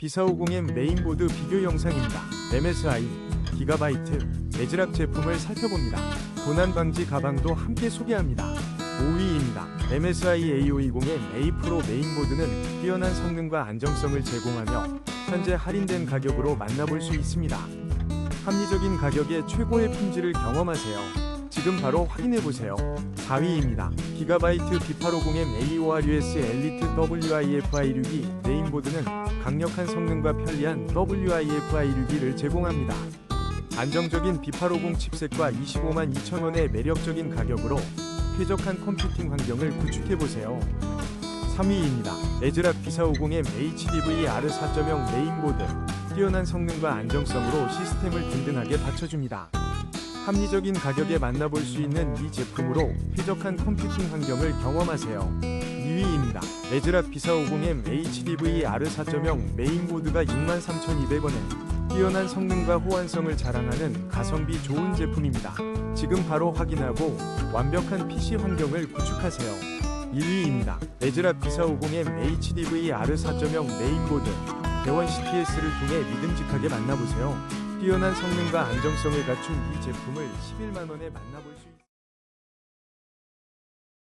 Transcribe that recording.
B450M 메인보드 비교 영상입니다. MSI, 기가바이트, 에즈락 제품을 살펴봅니다. 도난 방지 가방도 함께 소개합니다. 5위입니다. MSI A520M A 프로 메인보드는 뛰어난 성능과 안정성을 제공하며 현재 할인된 가격으로 만나볼 수 있습니다. 합리적인 가격에 최고의 품질을 경험하세요. 지금 바로 확인해보세요. 4위입니다. 기가바이트 B850M A5RUS 엘리트 WIF-I6이 메인보드는 강력한 성능과 편리한 WIF-I6를 제공합니다. 안정적인 B850 칩셋과 25만 2천원의 매력적인 가격으로 쾌적한 컴퓨팅 환경을 구축해보세요. 3위입니다. 에즈락 B450M HDV R4.0 메인보드 뛰어난 성능과 안정성으로 시스템을 든든하게 받쳐줍니다. 합리적인 가격에 만나볼 수 있는 이 제품으로 쾌적한 컴퓨팅 환경을 경험하세요. 2위입니다. 에즈락 B450M HDV R4.0 메인보드가 63,200원에 뛰어난 성능과 호환성을 자랑하는 가성비 좋은 제품입니다. 지금 바로 확인하고 완벽한 PC 환경을 구축하세요. 1위입니다. 에즈락 B450M HDV R4.0 메인보드 대원 CTS를 통해 믿음직하게 만나보세요. 뛰어난 성능과 안정성을 갖춘 이 제품을 11만원에 만나볼 수 있습니다.